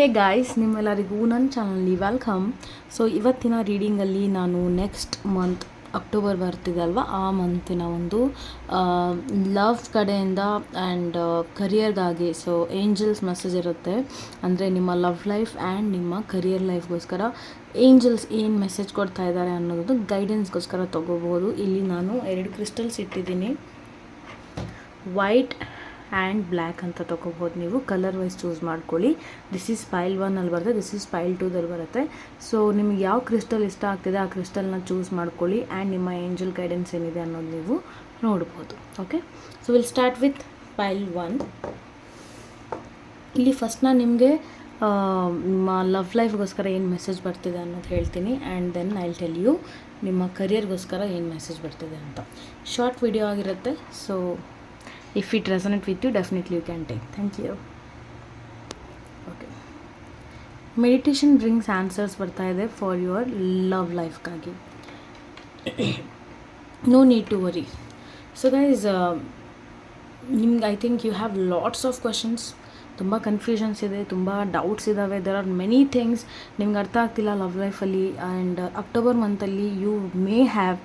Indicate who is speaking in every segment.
Speaker 1: Hey guys ನಿಮ್ಮೆಲ್ಲರಿಗೂ ನನ್ನ ಚಾನಲ್ಲಿ welcome so ಇವತ್ತಿನ ರೀಡಿಂಗಲ್ಲಿ ನಾನು ನೆಕ್ಸ್ಟ್ ಮಂತ್ ಅಕ್ಟೋಬರ್ ಬರ್ತಿದೆ ಅಲ್ವಾ? ಆ ಮಂತಿನ ಒಂದು ಲವ್ ಕಡೆಯಿಂದ ಆ್ಯಂಡ್ ಕರಿಯರ್ಗಾಗಿ ಸೊ ಏಂಜಲ್ಸ್ ಮೆಸೇಜ್ ಇರುತ್ತೆ. ಅಂದರೆ ನಿಮ್ಮ ಲವ್ ಲೈಫ್ ಆ್ಯಂಡ್ ನಿಮ್ಮ ಕರಿಯರ್ ಲೈಫ್ಗೋಸ್ಕರ ಏಂಜಲ್ಸ್ ಏನು ಮೆಸೇಜ್ ಕೊಡ್ತಾ ಇದ್ದಾರೆ ಅನ್ನೋದು ಗೈಡೆನ್ಸ್ಗೋಸ್ಕರ ತೊಗೋಬೋದು. ಇಲ್ಲಿ ನಾನು ಎರಡು ಕ್ರಿಸ್ಟಲ್ಸ್ ಇಟ್ಟಿದ್ದೀನಿ. ವೈಟ್ ಆ್ಯಂಡ್ ಬ್ಲ್ಯಾಕ್ ಅಂತ ತೊಗೋಬೋದು ನೀವು. ಕಲರ್ ವೈಸ್ ಚೂಸ್ ಮಾಡ್ಕೊಳ್ಳಿ. ದಿಸ್ ಈಸ್ ಪೈಲ್ ಒನ್ನಲ್ಲಿ ಬರುತ್ತೆ. ದಿಸ್ ಈಸ್ ಪೈಲ್ ಟೂದಲ್ಲಿ ಬರುತ್ತೆ. ಸೊ ನಿಮಗೆ ಯಾವ ಕ್ರಿಸ್ಟಲ್ ಇಷ್ಟ ಆಗ್ತಿದೆ ಆ ಕ್ರಿಸ್ಟಲ್ನ ಚೂಸ್ ಮಾಡ್ಕೊಳ್ಳಿ. ಆ್ಯಂಡ್ ನಿಮ್ಮ ಏಂಜಲ್ ಗೈಡೆನ್ಸ್ ಏನಿದೆ ಅನ್ನೋದು ನೀವು ನೋಡ್ಬೋದು. Okay so will start with pile one ಇಲ್ಲಿ ಫಸ್ಟ್ ನಾನು ನಿಮಗೆ ನಿಮ್ಮ ಲವ್ ಲೈಫ್ಗೋಸ್ಕರ ಏನು ಮೆಸೇಜ್ ಬರ್ತಿದೆ ಅನ್ನೋದು ಹೇಳ್ತೀನಿ. And then I tell you ನಿಮ್ಮ ಕರಿಯರ್ಗೋಸ್ಕರ ಏನು ಮೆಸೇಜ್ ಬರ್ತಿದೆ ಅಂತ. ಶಾರ್ಟ್ ವಿಡಿಯೋ ಆಗಿರುತ್ತೆ. So if it resonates with you, definitely you can take. Thank okay meditation brings answers ಬರ್ತಾ ಇದೆ for your love ಲೈಫ್ಗಾಗಿ no need to worry so guys ನಿಮ್ಗೆ I think you have lots of questions ತುಂಬ confusions ಇದೆ, ತುಂಬ doubts ಇದ್ದಾವೆ there are many things ನಿಮ್ಗೆ ಅರ್ಥ ಆಗ್ತಿಲ್ಲ ಲವ್ ಲೈಫಲ್ಲಿ and October ಮಂತಲ್ಲಿ you may have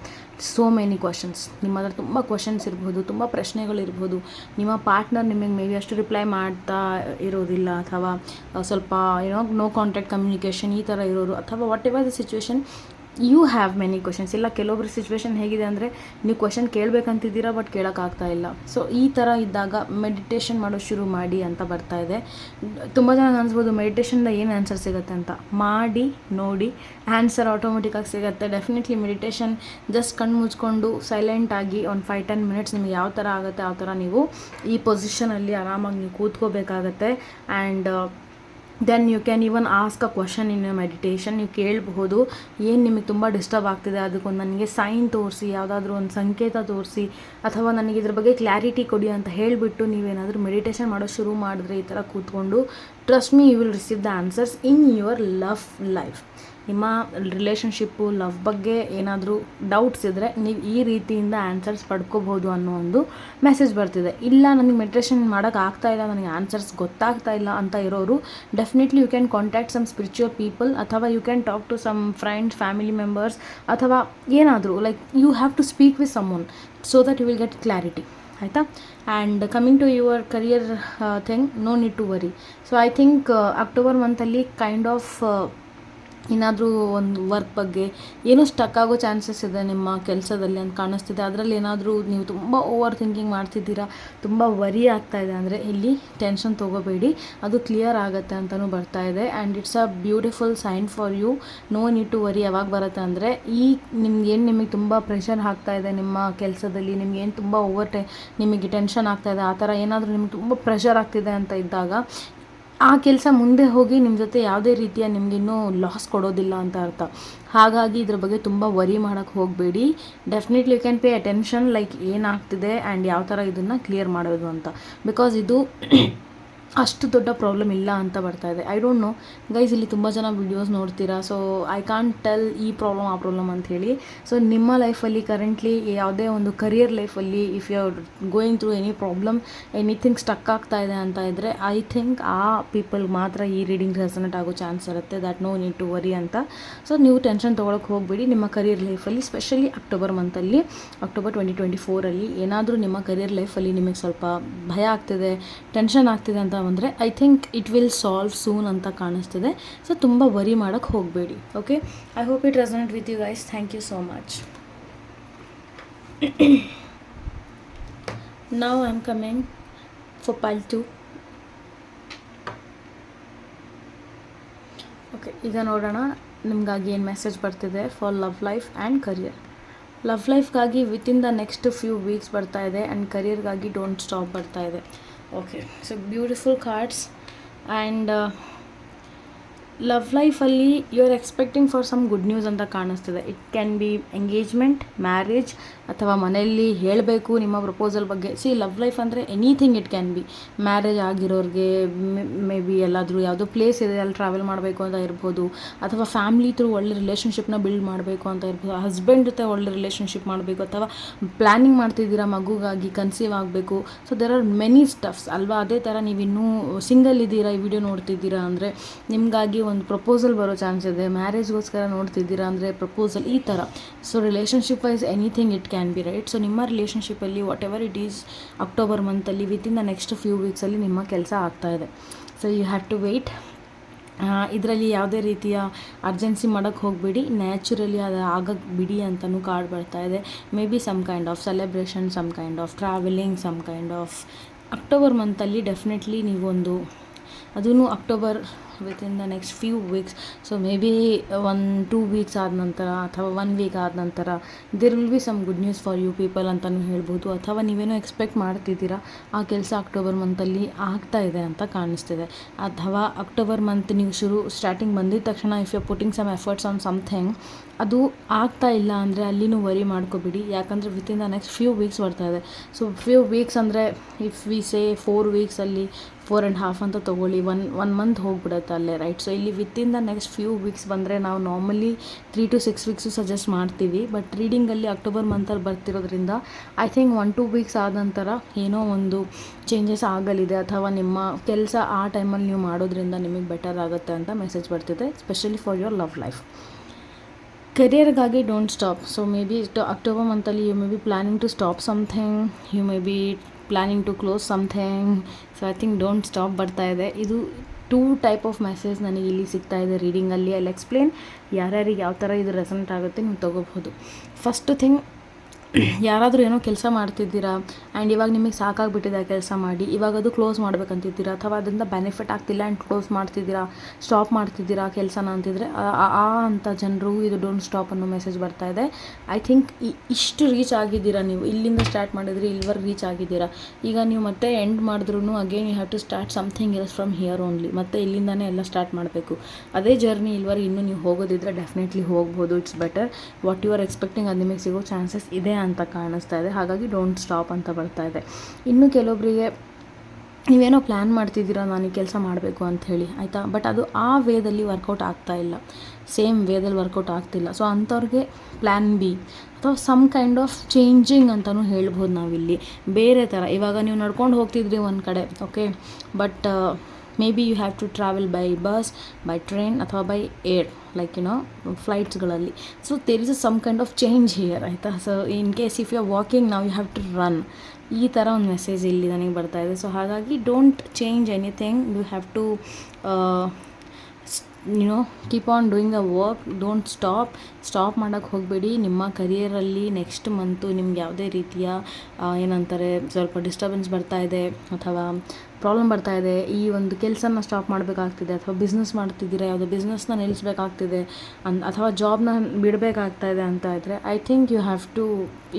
Speaker 1: so many questions ನಿಮ್ಮ ಹತ್ರ ತುಂಬ ಕ್ವಶನ್ಸ್ ಇರ್ಬೋದು, ತುಂಬ ಪ್ರಶ್ನೆಗಳಿರ್ಬೋದು. ನಿಮ್ಮ ಪಾರ್ಟ್ನರ್ ನಿಮಗೆ ಮೇ ಬಿ ಅಷ್ಟು ರಿಪ್ಲೈ ಮಾಡ್ತಾ ಇರೋದಿಲ್ಲ ಅಥವಾ ಸ್ವಲ್ಪ ಏನೋ ನೋ ಕಾಂಟ್ಯಾಕ್ಟ್ ಕಮ್ಯುನಿಕೇಷನ್ ಈ ಥರ ಇರೋರು ಅಥವಾ whatever the situation you have many questions ಇಲ್ಲ, ಕೆಲವೊಬ್ರ ಸಿಚುವೇಶನ್ ಹೇಗಿದೆ ಅಂದರೆ ನೀವು ಕ್ವಶನ್ ಕೇಳಬೇಕಂತಿದ್ದೀರಾ ಬಟ್ ಕೇಳೋಕ್ಕಾಗ್ತಾ ಇಲ್ಲ. ಸೊ ಈ ಥರ ಇದ್ದಾಗ ಮೆಡಿಟೇಷನ್ ಮಾಡೋ ಶುರು ಮಾಡಿ ಅಂತ ಬರ್ತಾ ಇದೆ. ತುಂಬ ಜನ ಅನ್ಸ್ಬೋದು ಮೆಡಿಟೇಷನ್ದ ಏನು ಆನ್ಸರ್ ಸಿಗುತ್ತೆ ಅಂತ. ಮಾಡಿ, ನೋಡಿ ಆನ್ಸರ್ ಆಟೋಮೆಟಿಕ್ಕಾಗಿ ಸಿಗುತ್ತೆ. ಡೆಫಿನೆಟ್ಲಿ ಮೆಡಿಟೇಷನ್ ಜಸ್ಟ್ ಕಣ್ಣು ಮುಚ್ಕೊಂಡು ಸೈಲೆಂಟಾಗಿ ಒಂದು ಫೈವ್ ಟೆನ್ ಮಿನಿಟ್ಸ್ ನಿಮ್ಗೆ ಯಾವ ಥರ ಆಗುತ್ತೆ, ಆ ಥರ ನೀವು ಈ ಪೊಸಿಷನಲ್ಲಿ ಆರಾಮಾಗಿ ನೀವು ಕೂತ್ಕೋಬೇಕಾಗತ್ತೆ. And then you can even ask a question in meditation ನೀವು ಕೇಳಬಹುದು, ಏನು ನಿಮಗೆ ತುಂಬ ಡಿಸ್ಟರ್ಬ್ ಆಗ್ತಿದೆ ಅದಕ್ಕೊಂದು ನನಗೆ ಸೈನ್ ತೋರಿಸಿ, ಯಾವುದಾದ್ರೂ ಒಂದು ಸಂಕೇತ ತೋರಿಸಿ, ಅಥವಾ ನನಗೆ ಇದ್ರ ಬಗ್ಗೆ ಕ್ಲಾರಿಟಿ ಕೊಡಿ ಅಂತ ಹೇಳಿಬಿಟ್ಟು ನೀವೇನಾದರೂ ಮೆಡಿಟೇಷನ್ ಮಾಡೋ ಶುರು ಮಾಡಿದ್ರೆ ಈ ಥರ ಕೂತ್ಕೊಂಡು trust me you will receive the answers in your love life ನಿಮ್ಮ ರಿಲೇಷನ್ಶಿಪ್ಪು ಲವ್ ಬಗ್ಗೆ ಏನಾದರೂ ಡೌಟ್ಸ್ ಇದ್ದರೆ ನೀವು ಈ ರೀತಿಯಿಂದ ಆನ್ಸರ್ಸ್ ಪಡ್ಕೋಬೋದು ಅನ್ನೋ ಒಂದು ಮೆಸೇಜ್ ಬರ್ತಿದೆ. ಇಲ್ಲ, ನನಗೆ ಮೆಡಿಟೇಷನ್ ಮಾಡೋಕೆ ಆಗ್ತಾ ಇಲ್ಲ, ನನಗೆ ಆನ್ಸರ್ಸ್ ಗೊತ್ತಾಗ್ತಾ ಇಲ್ಲ ಅಂತ ಇರೋರು definitely you can contact some spiritual people ಅಥವಾ you can talk to some friends family members ಅಥವಾ ಏನಾದರೂ like you have to speak with someone so that you will get clarity ಆಯಿತಾ? And coming to your career thing no need to worry so I think October ಮಂತಲ್ಲಿ kind of ಏನಾದರೂ ಒಂದು work ಬಗ್ಗೆ ಏನೋ stuck ಆಗೋ chances ಇದೆ ನಿಮ್ಮ ಕೆಲಸದಲ್ಲಿ ಅಂತ ಕಾಣಿಸ್ತಿದೆ. ಅದರಲ್ಲಿ ಏನಾದರೂ ನೀವು ತುಂಬ ಓವರ್ ಥಿಂಕಿಂಗ್ ಮಾಡ್ತಿದ್ದೀರಾ, ತುಂಬ ವರಿ ಆಗ್ತಾ ಇದೆ ಅಂದರೆ ಇಲ್ಲಿ ಟೆನ್ಷನ್ ತೊಗೋಬೇಡಿ. ಅದು ಕ್ಲಿಯರ್ ಆಗುತ್ತೆ ಅಂತಲೂ ಬರ್ತಾ ಇದೆ. And it's a beautiful sign for you no need to worry ಯಾವಾಗ ಬರುತ್ತೆ ಅಂದರೆ ಈ ನಿಮ್ಗೆ ಏನು ನಿಮಗೆ ತುಂಬ ಪ್ರೆಷರ್ ಆಗ್ತಾ ಇದೆ ನಿಮ್ಮ ಕೆಲಸದಲ್ಲಿ, ನಿಮ್ಗೆ ಏನು ತುಂಬ ಓವರ್ ಟೆ ನಿಮಗೆ ಟೆನ್ಷನ್ ಆಗ್ತಾ ಇದೆ, ಆ ಥರ ಏನಾದರೂ ನಿಮ್ಗೆ ತುಂಬ ಪ್ರೆಷರ್ ಆಗ್ತಿದೆ ಅಂತ ಇದ್ದಾಗ ಆ ಕೆಲಸ ಮುಂದೆ ಹೋಗಿ ನಿಮ್ಮ ಜೊತೆ ಯಾವುದೇ ರೀತಿಯ ನಿಮಗಿನ್ನೂ ಲಾಸ್ ಕೊಡೋದಿಲ್ಲ ಅಂತ ಅರ್ಥ. ಹಾಗಾಗಿ ಇದ್ರ ಬಗ್ಗೆ ತುಂಬ ವರಿ ಮಾಡೋಕ್ಕೆ ಹೋಗಬೇಡಿ. Definitely you can pay attention like ಏನಾಗ್ತಿದೆ ಆ್ಯಂಡ್ ಯಾವ ಥರ ಇದನ್ನು ಕ್ಲಿಯರ್ ಮಾಡೋದು ಅಂತ. ಬಿಕಾಸ್ ಇದು ಅಷ್ಟು ದೊಡ್ಡ ಪ್ರಾಬ್ಲಮ್ ಇಲ್ಲ ಅಂತ ಬರ್ತಾ ಇದೆ. ಐ ಡೋಂಟ್ ನೋ ಗೈಸ್ ಇಲ್ಲಿ ತುಂಬ ಜನ ವಿಡಿಯೋಸ್ ನೋಡ್ತೀರಾ? ಸೊ ಐ ಕಾಂಟ್ ಟೆಲ್ ಈ ಪ್ರಾಬ್ಲಮ್ ಆ ಪ್ರಾಬ್ಲಮ್ ಅಂತ ಹೇಳಿ. ಸೊ ನಿಮ್ಮ ಲೈಫಲ್ಲಿ ಕರೆಂಟ್ಲಿ ಯಾವುದೇ ಒಂದು ಕರಿಯರ್ ಲೈಫಲ್ಲಿ if you are going through any problem anything stuck ಆಗ್ತಾ ಇದೆ ಅಂತ ಇದ್ದರೆ ಐ ಥಿಂಕ್ ಆ ಪೀಪಲ್ ಮಾತ್ರ ಈ ರೀಡಿಂಗ್ ರೆಸನೆಟ್ ಆಗೋ ಚಾನ್ಸ್ ಇರುತ್ತೆ. That no need to worry ಅಂತ. ಸೊ ನೀವು ಟೆನ್ಷನ್ ತೊಗೊಳಕ್ಕೆ ಹೋಗಬೇಡಿ. ನಿಮ್ಮ ಕರಿಯರ್ ಲೈಫಲ್ಲಿ ಸ್ಪೆಷಲಿ ಅಕ್ಟೋಬರ್ ಮಂತಲ್ಲಿ ಅಕ್ಟೋಬರ್ ಟ್ವೆಂಟಿ ಟ್ವೆಂಟಿ ಫೋರಲ್ಲಿ ಏನಾದರೂ ನಿಮ್ಮ ಕರಿಯರ್ ಲೈಫಲ್ಲಿ ನಿಮಗೆ ಸ್ವಲ್ಪ ಭಯ ಆಗ್ತಿದೆ ಟೆನ್ಷನ್ ಆಗ್ತಿದೆ ಅಂತ ಬಂದರೆ I think it will solve soon ಅಂತ ಕಾಣಿಸ್ತಿದೆ. ಸೊ ತುಂಬ ವರಿ ಮಾಡೋಕ್ಕೆ ಹೋಗಬೇಡಿ okay I hope it resonate with you guys thank you so much ನಾವು I am coming for pile two okay ಈಗ ನೋಡೋಣ ನಿಮಗಾಗಿ ಏನು ಮೆಸೇಜ್ ಬರ್ತಿದೆ for love life and career love ಲೈಫ್ಗಾಗಿ within the next few weeks ಬರ್ತಾ ಇದೆ and ಕರಿಯರ್ಗಾಗಿ don't stop ಬರ್ತಾ ಇದೆ. Okay so beautiful cards and love ಲೈಫಲ್ಲಿ you are expecting for some good news ಅಂತ ಕಾಣಿಸ್ತಿದೆ. It can be engagement marriage ಅಥವಾ ಮನೆಯಲ್ಲಿ ಹೇಳಬೇಕು ನಿಮ್ಮ ಪ್ರಪೋಸಲ್ ಬಗ್ಗೆ. ಸಿ ಲವ್ ಲೈಫ್ ಅಂದರೆ anything it can be marriage ಆಗಿರೋರಿಗೆ maybe ಎಲ್ಲಾದರೂ ಯಾವುದೋ ಪ್ಲೇಸ್ ಇದೆ, ಅಲ್ಲಿ ಟ್ರಾವೆಲ್ ಮಾಡಬೇಕು ಅಂತ ಇರ್ಬೋದು. ಅಥವಾ ಫ್ಯಾಮ್ಲಿ ಥ್ರೂ ಒಳ್ಳೆ ರಿಲೇಷನ್ಶಿಪ್ನ ಬಿಲ್ಡ್ ಮಾಡಬೇಕು ಅಂತ ಇರ್ಬೋದು. ಹಸ್ಬೆಂಡ್ ಜೊತೆ ಒಳ್ಳೆ ರಿಲೇಷನ್ಶಿಪ್ ಮಾಡಬೇಕು ಅಥವಾ ಪ್ಲ್ಯಾನಿಂಗ್ ಮಾಡ್ತಿದ್ದೀರಾ ಮಗುಗಾಗಿ ಕನ್ಸೀವ್ ಆಗಬೇಕು. So there are many stuffs ಅಲ್ವಾ, ಅದೇ ಥರ ನೀವು ಇನ್ನೂ ಸಿಂಗಲ್ ಇದ್ದೀರಾ, ಈ ವಿಡಿಯೋ ನೋಡ್ತಿದ್ದೀರಾ ಅಂದರೆ ನಿಮಗಾಗಿ ಒಂದು ಪ್ರಪೋಸಲ್ ಬರೋ ಚಾನ್ಸ್ ಇದೆ. ಮ್ಯಾರೇಜ್ಗೋಸ್ಕರ ನೋಡ್ತಿದ್ದೀರಾ ಅಂದರೆ ಪ್ರಪೋಸಲ್ ಈ ಥರ so relationship wise anything it can be right so ನಿಮ್ಮ ರಿಲೇಷನ್ಶಿಪ್ಪಲ್ಲಿ whatever it is October ಮಂತಲ್ಲಿ ವಿತಿನ್ ದ ನೆಕ್ಸ್ಟ್ ಫ್ಯೂ ವೀಕ್ಸಲ್ಲಿ ನಿಮ್ಮ ಕೆಲಸ ಆಗ್ತಾ ಇದೆ. So you have to wait ಇದರಲ್ಲಿ ಯಾವುದೇ ರೀತಿಯ ಅರ್ಜೆನ್ಸಿ ಮಾಡೋಕ್ಕೆ ಹೋಗಬೇಡಿ. ನ್ಯಾಚುರಲಿ ಅದು ಆಗಕ್ಕೆ ಬಿಡಿ ಅಂತಲೂ ಕಾರ್ಡ್ ಬರ್ತಾ ಇದೆ. Maybe some kind of celebration some kind of travelling some kind of October ಮಂತಲ್ಲಿ definitely ನೀವೊಂದು ಅದೂ October within the next few weeks so maybe one two weeks ಆದ ನಂತರ ಅಥವಾ ಒನ್ ವೀಕ್ ಆದ ನಂತರ there will be some good news for you people ಅಂತಲೂ ಹೇಳ್ಬೋದು. ಅಥವಾ ನೀವೇನೋ ಎಕ್ಸ್ಪೆಕ್ಟ್ ಮಾಡ್ತಿದ್ದೀರಾ, ಆ ಕೆಲಸ ಅಕ್ಟೋಬರ್ ಮಂತಲ್ಲಿ ಆಗ್ತಾ ಇದೆ ಅಂತ ಕಾಣಿಸ್ತಿದೆ. ಅಥವಾ ಅಕ್ಟೋಬರ್ ಮಂತ್ ನೀವು ಶುರು ಸ್ಟಾರ್ಟಿಂಗ್ ಬಂದಿದ ತಕ್ಷಣ if you putting some efforts on something ಅದು ಆಗ್ತಾ ಇಲ್ಲ ಅಂದರೆ ಅಲ್ಲಿನೂ ವರಿ ಮಾಡ್ಕೋಬಿಡಿ. ಯಾಕಂದರೆ within the next few weeks ಬರ್ತಾ ಇದೆ. ಸೊ ಫ್ಯೂ ವೀಕ್ಸ್ ಅಂದರೆ ಇಫ್ ವಿ ಸೇ ಫೋರ್ ವೀಕ್ಸಲ್ಲಿ ಫೋರ್ ಆ್ಯಂಡ್ ಹಾಫ್ ಅಂತ ತೊಗೊಳ್ಳಿ ಒನ್ ಒನ್ ಮಂತ್ ಹೋಗ್ಬಿಡುತ್ತೆ. ಅಲ್ಲೇ ರೈಟ್ ಸೊ ಇಲ್ಲಿ within the next few weeks ಬಂದರೆ ನಾವು normally three to six weeks suggest ಮಾಡ್ತೀವಿ. ಬಟ್ ರೀಡಿಂಗಲ್ಲಿ ಅಕ್ಟೋಬರ್ ಮಂತಲ್ಲಿ ಬರ್ತಿರೋದ್ರಿಂದ I think one two weeks ಆದ ನಂತರ ಏನೋ ಒಂದು ಚೇಂಜಸ್ ಆಗಲಿದೆ. ಅಥವಾ ನಿಮ್ಮ ಕೆಲಸ ಆ ಟೈಮಲ್ಲಿ ನೀವು ಮಾಡೋದ್ರಿಂದ ನಿಮಗೆ ಬೆಟರ್ ಆಗುತ್ತೆ ಅಂತ ಮೆಸೇಜ್ ಬರ್ತಿದೆ specially for your love life ಕೆರಿಯರ್ಗಾಗಿ don't stop so maybe October ಮಂತಲ್ಲಿ you may be planning to stop something you may be planning to close something so I think don't stop ಬರ್ತಾ ಇದೆ. ಇದು two type of message ನನಗೆ ಇಲ್ಲಿ ಸಿಗ್ತಾ ಇದೆ ರೀಡಿಂಗಲ್ಲಿ ಅಲ್ಲಿ. Explain ಯಾರ್ಯಾರಿಗೆ ಯಾವ ಥರ ಇದು ರೆಸೆಂಟ್ ಆಗುತ್ತೆ, ನೀವು ತಗೋಬಹುದು. ಫಸ್ಟ್ ಥಿಂಗ್ ಯಾರಾದರೂ ಏನೋ ಕೆಲಸ ಮಾಡ್ತಿದ್ದೀರಾ? ಆ್ಯಂಡ್ ಇವಾಗ ನಿಮಗೆ ಸಾಕಾಗಿಬಿಟ್ಟಿದೆ ಆ ಕೆಲಸ ಮಾಡಿ. ಇವಾಗ ಅದು ಕ್ಲೋಸ್ ಮಾಡ್ಬೇಕಂತಿದ್ದೀರಾ? ಅಥವಾ ಅದರಿಂದ ಬೆನಿಫಿಟ್ ಆಗ್ತಿಲ್ಲ ಆ್ಯಂಡ್ ಕ್ಲೋಸ್ ಮಾಡ್ತಿದ್ದೀರಾ? ಸ್ಟಾಪ್ ಮಾಡ್ತಿದ್ದೀರಾ ಕೆಲಸನ ಅಂತಿದ್ರೆ? ಆ ಅಂತ ಜನರು ಇದು ಡೋಂಟ್ ಸ್ಟಾಪ್ ಅನ್ನೋ ಮೆಸೇಜ್ ಬರ್ತಾ ಇದೆ. ಐ ಥಿಂಕ್ ಇಷ್ಟು ರೀಚ್ ಆಗಿದ್ದೀರಾ ನೀವು? ಇಲ್ಲಿಂದ ಸ್ಟಾರ್ಟ್ ಮಾಡಿದ್ರೆ ಇಲ್ಲಿವರೆಗೆ ರೀಚ್ ಆಗಿದ್ದೀರಾ? ಈಗ ನೀವು ಮತ್ತೆ ಎಂಡ್ ಮಾಡಿದ್ರೂ again you have to start something else from here only ಮತ್ತೆ ಇಲ್ಲಿಂದನೇ ಎಲ್ಲ ಸ್ಟಾರ್ಟ್ ಮಾಡಬೇಕು. ಅದೇ ಜರ್ನಿ ಇಲ್ಲಿವರೆಗೆ ಇನ್ನೂ ನೀವು ಹೋಗೋದಿದ್ರೆ ಡೆಫಿನೆಟ್ಲಿ ಹೋಗ್ಬೋದು. It's better what you are expecting ಅದು ನಿಮಗೆ ಸಿಗೋ ಚಾನ್ಸಸ್ ಇದೆ ಅಂತ ಕಾಣಿಸ್ತಾ ಇದೆ. ಹಾಗಾಗಿ ಡೋಂಟ್ ಸ್ಟಾಪ್ ಅಂತ ಬರ್ತಾ ಇದೆ. ಇನ್ನು ಕೆಲವೊಬ್ಬರಿಗೆ ನೀವೇನೋ ಪ್ಲ್ಯಾನ್ ಮಾಡ್ತಿದ್ದೀರಾ, ನಾನು ಈ ಕೆಲಸ ಮಾಡಬೇಕು ಅಂತ ಹೇಳಿ, ಆಯಿತಾ? ಬಟ್ ಅದು ಆ ವೇದಲ್ಲಿ ವರ್ಕೌಟ್ ಆಗ್ತಾ ಇಲ್ಲ. ಸೇಮ್ ವೇದಲ್ಲಿ ವರ್ಕೌಟ್ ಆಗ್ತಿಲ್ಲ. ಸೊ ಅಂಥವ್ರಿಗೆ ಪ್ಲ್ಯಾನ್ ಬಿ ಅಥವಾ ಸಮ್ ಕೈಂಡ್ ಆಫ್ ಚೇಂಜಿಂಗ್ ಅಂತಲೂ ಹೇಳ್ಬೋದು ನಾವಿಲ್ಲಿ. ಬೇರೆ ಥರ. ಇವಾಗ ನೀವು ನಡ್ಕೊಂಡು ಹೋಗ್ತಿದ್ರಿ ಒಂದು ಕಡೆ okay but maybe you have to travel by bus by train ಅಥವಾ by air like you know ಫ್ಲೈಟ್ಸ್ಗಳಲ್ಲಿ so there is some kind of change here ಆಯಿತಾ? So in case if you are walking ನಾವು you have to run ಈ ಥರ ಒಂದು message ಇಲ್ಲಿ ನನಗೆ ಬರ್ತಾ ಇದೆ. ಸೊ ಹಾಗಾಗಿ don't change anything you have to you know keep on doing the work don't stop stop ಮಾಡೋಕ್ಕೆ ಹೋಗಬೇಡಿ. ನಿಮ್ಮ ಕರಿಯರಲ್ಲಿ ನೆಕ್ಸ್ಟ್ ಮಂತು ನಿಮ್ಗೆ ಯಾವುದೇ ರೀತಿಯ ಏನಂತಾರೆ, ಸ್ವಲ್ಪ ಡಿಸ್ಟರ್ಬೆನ್ಸ್ ಬರ್ತಾ ಇದೆ ಅಥವಾ ಪ್ರಾಬ್ಲಮ್ ಬರ್ತಾ ಇದೆ, ಈ ಒಂದು ಕೆಲಸನ ಸ್ಟಾಪ್ ಮಾಡಬೇಕಾಗ್ತಿದೆ ಅಥವಾ ಬಿಸ್ನೆಸ್ ಮಾಡ್ತಿದ್ದೀರಾ, ಯಾವುದೋ ಬಿಸ್ನೆಸ್ನ ನಿಲ್ಲಿಸ್ಬೇಕಾಗ್ತಿದೆ ಅನ್, ಅಥವಾ ಜಾಬ್ನ ಬಿಡಬೇಕಾಗ್ತಾ ಇದೆ ಅಂತ ಇದ್ದರೆ I think you have to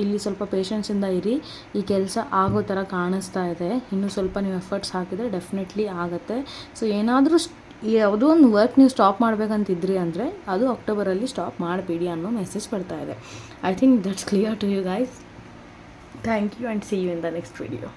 Speaker 1: ಇಲ್ಲಿ ಸ್ವಲ್ಪ ಪೇಷನ್ಸಿಂದ ಇರಿ. ಈ ಕೆಲಸ ಆಗೋ ಥರ ಕಾಣಿಸ್ತಾ ಇದೆ. ಇನ್ನೂ ಸ್ವಲ್ಪ ನೀವು ಎಫರ್ಟ್ಸ್ ಹಾಕಿದರೆ ಡೆಫಿನೆಟ್ಲಿ ಆಗುತ್ತೆ. ಸೊ ಏನಾದರೂ ಯಾವುದೋ ಒಂದು ವರ್ಕ್ ನೀವು ಸ್ಟಾಪ್ ಮಾಡಬೇಕಂತಿದ್ರಿ ಅಂದರೆ ಅದು ಅಕ್ಟೋಬರಲ್ಲಿ ಸ್ಟಾಪ್ ಮಾಡಬೇಡಿ ಅನ್ನೋ ಮೆಸೇಜ್ ಬರ್ತಾ ಇದೆ. I think that's clear to you guys thank you and see you in the next video